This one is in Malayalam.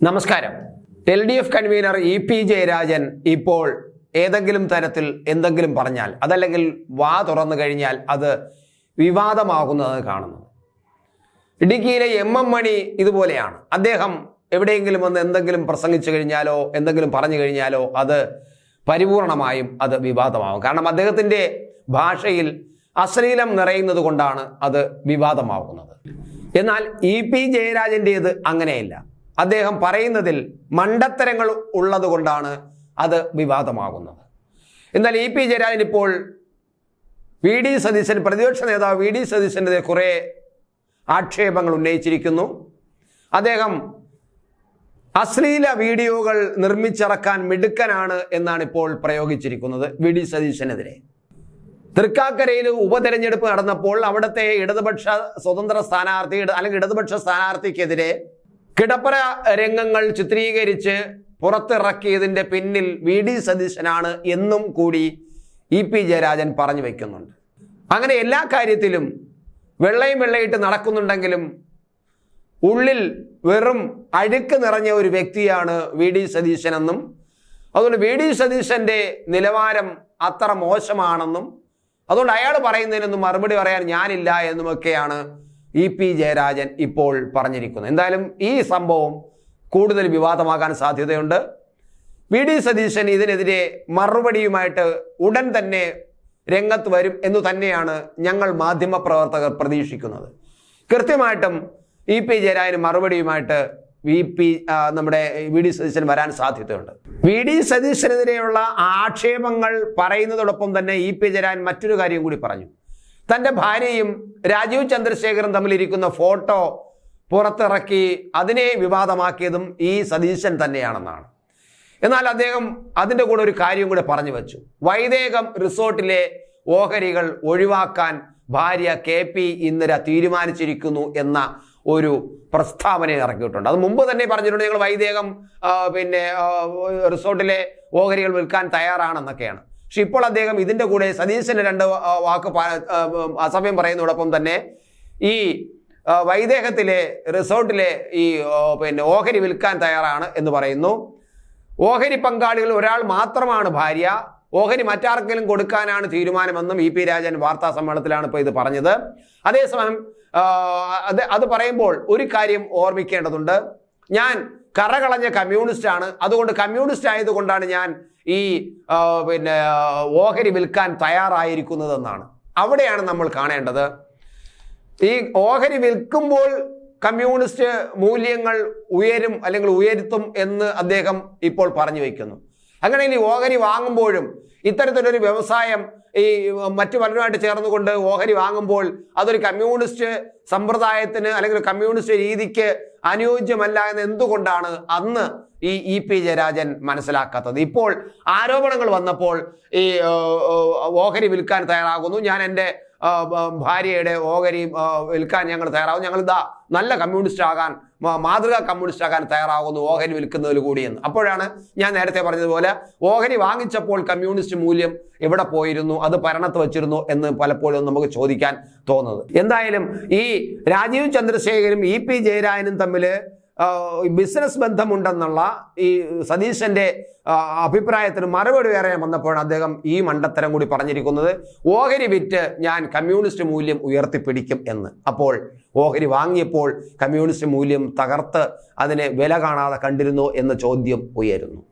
നമസ്കാരം. L D F convener E P Jayarajan ഇപ്പോൾ ഏതെങ്കിലും തരത്തിൽ എന്തെങ്കിലും പറഞ്ഞാൽ അതല്ലെങ്കിൽ വാ തുറന്നു കഴിഞ്ഞാൽ അത് വിവാദമാകുന്നത് കാണുന്നത്. ഇടുക്കിയിലെ എം എം മണി ഇതുപോലെയാണ്. അദ്ദേഹം എവിടെയെങ്കിലും വന്ന് എന്തെങ്കിലും പ്രസംഗിച്ചു കഴിഞ്ഞാലോ എന്തെങ്കിലും പറഞ്ഞു കഴിഞ്ഞാലോ അത് പരിപൂർണമായും അത് വിവാദമാകും. കാരണം അദ്ദേഹത്തിന്റെ ഭാഷയിൽ അശ്ലീലം നിറയുന്നത് കൊണ്ടാണ് അത് വിവാദമാകുന്നത്. എന്നാൽ ഇ പി ജയരാജന്റേത് അങ്ങനെയല്ല. അദ്ദേഹം പറയുന്നതിൽ മണ്ടത്തരങ്ങൾ ഉള്ളതുകൊണ്ടാണ് അത് വിവാദമാകുന്നത്. എന്നാൽ ഇ പി ജയരാജൻ ഇപ്പോൾ വി ഡി സതീശൻ പ്രതിപക്ഷ നേതാവ് വി ഡി സതീശന്റെ കുറേ ആക്ഷേപങ്ങൾ ഉന്നയിച്ചിരിക്കുന്നു. അദ്ദേഹം അശ്ലീല വീഡിയോകൾ നിർമ്മിച്ചിറക്കാൻ മിടുക്കനാണ് എന്നാണ് ഇപ്പോൾ പ്രയോഗിച്ചിരിക്കുന്നത് വി ഡി സതീശനെതിരെ. തൃക്കാക്കരയിൽ ഉപതെരഞ്ഞെടുപ്പ് നടന്നപ്പോൾ അവിടുത്തെ ഇടതുപക്ഷ സ്വതന്ത്ര സ്ഥാനാർത്ഥി അല്ലെങ്കിൽ ഇടതുപക്ഷ സ്ഥാനാർത്ഥിക്കെതിരെ കിടപ്പറ രംഗങ്ങൾ ചിത്രീകരിച്ച് പുറത്തിറക്കിയതിന്റെ പിന്നിൽ വി ഡി സതീശനാണ് എന്നും കൂടി ഇ പി ജയരാജൻ പറഞ്ഞു വയ്ക്കുന്നുണ്ട് അങ്ങനെ എല്ലാ കാര്യത്തിലും വെള്ളയും വെള്ളയിട്ട് നടക്കുന്നുണ്ടെങ്കിലും ഉള്ളിൽ വെറും അഴുക്ക് നിറഞ്ഞ ഒരു വ്യക്തിയാണ് വി ഡി സതീശനെന്നും അതുകൊണ്ട് വി ഡി സതീശന്റെ നിലവാരം അത്ര മോശമാണെന്നും അതുകൊണ്ട് അയാൾ പറയുന്നതിനൊന്നും മറുപടി പറയാൻ ഞാനില്ല എന്നുമൊക്കെയാണ് ഇ പി ജയരാജൻ ഇപ്പോൾ പറഞ്ഞിരിക്കുന്നത് എന്തായാലും ഈ സംഭവം കൂടുതൽ വിവാദമാകാൻ സാധ്യതയുണ്ട്. വി ഡി സതീശൻ ഇതിനെതിരെ മറുപടിയുമായിട്ട് ഉടൻ തന്നെ രംഗത്ത് വരും എന്ന് തന്നെയാണ് ഞങ്ങൾ മാധ്യമപ്രവർത്തകർ പ്രതീക്ഷിക്കുന്നത്. കൃത്യമായിട്ടും ഇ പി ജയരാജന് മറുപടിയുമായിട്ട് വി പി നമ്മുടെ വി ഡി സതീശൻ വരാൻ സാധ്യതയുണ്ട്. വി ഡി സതീശനെതിരെയുള്ള ആക്ഷേപങ്ങൾ പറയുന്നതോടൊപ്പം തന്നെ ഇ പി ജയരാജൻ മറ്റൊരു കാര്യം കൂടി പറഞ്ഞു. തന്റെ ഭാര്യയും രാജീവ് ചന്ദ്രശേഖറും തമ്മിലിരിക്കുന്ന ഫോട്ടോ പുറത്തിറക്കി അതിനെ വിവാദമാക്കിയതും ഈ സതീശൻ തന്നെയാണെന്നാണ്. എന്നാൽ അദ്ദേഹം അതിന്റെ കൂടെ ഒരു കാര്യം കൂടെ പറഞ്ഞു വെച്ചു. വൈദേകം റിസോർട്ടിലെ ഓഹരികൾ ഒഴിവാക്കാൻ ഭാര്യ കെ പി ഇന്ദിര തീരുമാനിച്ചിരിക്കുന്നു എന്ന ഒരു പ്രസ്താവന ഇറക്കിയിട്ടുണ്ട്. അത് മുമ്പ് തന്നെ പറഞ്ഞിട്ടുണ്ട് ഞങ്ങൾ വൈദേകം പിന്നെ റിസോർട്ടിലെ ഓഹരികൾ വിൽക്കാൻ തയ്യാറാണെന്നൊക്കെയാണ്. പക്ഷെ ഇപ്പോൾ അദ്ദേഹം ഇതിന്റെ കൂടെ സതീശന്റെ രണ്ട് വാക്ക് അസമയം പറയുന്നതോടൊപ്പം തന്നെ ഈ വൈദേഹത്തിലെ റിസോർട്ടിലെ ഈ പിന്നെ ഓഹരി വിൽക്കാൻ തയ്യാറാണ് എന്ന് പറയുന്നു. ഓഹരി പങ്കാളികൾ ഒരാൾ മാത്രമാണ് ഭാര്യ. ഓഹരി മറ്റാർക്കെങ്കിലും കൊടുക്കാനാണ് തീരുമാനമെന്നും ഇ പി രാജൻ വാർത്താ സമ്മേളനത്തിലാണ് ഇപ്പോൾ ഇത് പറഞ്ഞത്. അതേസമയം അത് അത് പറയുമ്പോൾ ഒരു കാര്യം ഓർമ്മിക്കേണ്ടതുണ്ട്. ഞാൻ കറകളഞ്ഞ കമ്മ്യൂണിസ്റ്റാണ്. അതുകൊണ്ട് കമ്മ്യൂണിസ്റ്റ് ആയതുകൊണ്ടാണ് ഞാൻ ഈ പിന്നെ ഓഹരി വിൽക്കാൻ തയ്യാറായിരിക്കുന്നതെന്നാണ്. അവിടെയാണ് നമ്മൾ കാണേണ്ടത്. ഈ ഓഹരി വിൽക്കുമ്പോൾ കമ്മ്യൂണിസ്റ്റ് മൂല്യങ്ങൾ ഉയരും അല്ലെങ്കിൽ ഉയർത്തും എന്ന് അദ്ദേഹം ഇപ്പോൾ പറഞ്ഞു വയ്ക്കുന്നു അങ്ങനെ ഈ ഓഹരി വാങ്ങുമ്പോഴും ഇത്തരത്തിലൊരു വ്യവസായം ഈ മറ്റു പലരുമായിട്ട് ചേർന്നുകൊണ്ട് ഓഹരി വാങ്ങുമ്പോൾ അതൊരു കമ്മ്യൂണിസ്റ്റ് സമ്പ്രദായത്തിന് അല്ലെങ്കിൽ കമ്മ്യൂണിസ്റ്റ് രീതിക്ക് അനുയോജ്യമല്ല എന്ന് എന്തുകൊണ്ടാണ് അന്ന് ഈ ഇ പി ജയരാജൻ മനസ്സിലാക്കാത്തത്? ഇപ്പോൾ ആരോപണങ്ങൾ വന്നപ്പോൾ ഈ ഓഹരി വിൽക്കാൻ തയ്യാറാകുന്നു. ഞാൻ എന്റെ ഭാര്യയുടെ ഓഹരി വിൽക്കാൻ ഞങ്ങൾ തയ്യാറാകും ഞങ്ങൾ ഇതാ നല്ല കമ്മ്യൂണിസ്റ്റ് ആകാൻ മാതൃകാ കമ്മ്യൂണിസ്റ്റ് ആകാൻ തയ്യാറാകുന്നു ഓഹരി വിൽക്കുന്നതിൽ കൂടിയെന്ന് അപ്പോഴാണ് ഞാൻ നേരത്തെ പറഞ്ഞതുപോലെ ഓഹരി വാങ്ങിച്ചപ്പോൾ കമ്മ്യൂണിസ്റ്റ് മൂല്യം എവിടെ പോയിരുന്നു അത് ഭരണത്ത് വെച്ചിരുന്നു എന്ന് പലപ്പോഴും നമുക്ക് ചോദിക്കാൻ തോന്നുന്നത്. എന്തായാലും ഈ രാജീവ് ചന്ദ്രശേഖരും ഇ പി ജയരാജനും തമ്മിൽ ബിസിനസ് ബന്ധമുണ്ടെന്നുള്ള ഈ സതീശന്റെ അഭിപ്രായത്തിന് മറുപടി വേറെ വന്നപ്പോഴാണ് അദ്ദേഹം ഈ മണ്ടത്തരം കൂടി പറഞ്ഞിരിക്കുന്നത്. ഓഹരി വിറ്റ് ഞാൻ കമ്മ്യൂണിസ്റ്റ് മൂല്യം ഉയർത്തിപ്പിടിക്കും എന്ന്. അപ്പോൾ ഓഹരി വാങ്ങിയപ്പോൾ കമ്മ്യൂണിസ്റ്റ് മൂല്യം തകർത്ത് അതിനെ വില കാണാതെ കണ്ടിരുന്നു എന്ന ചോദ്യം ഉയരുന്നു.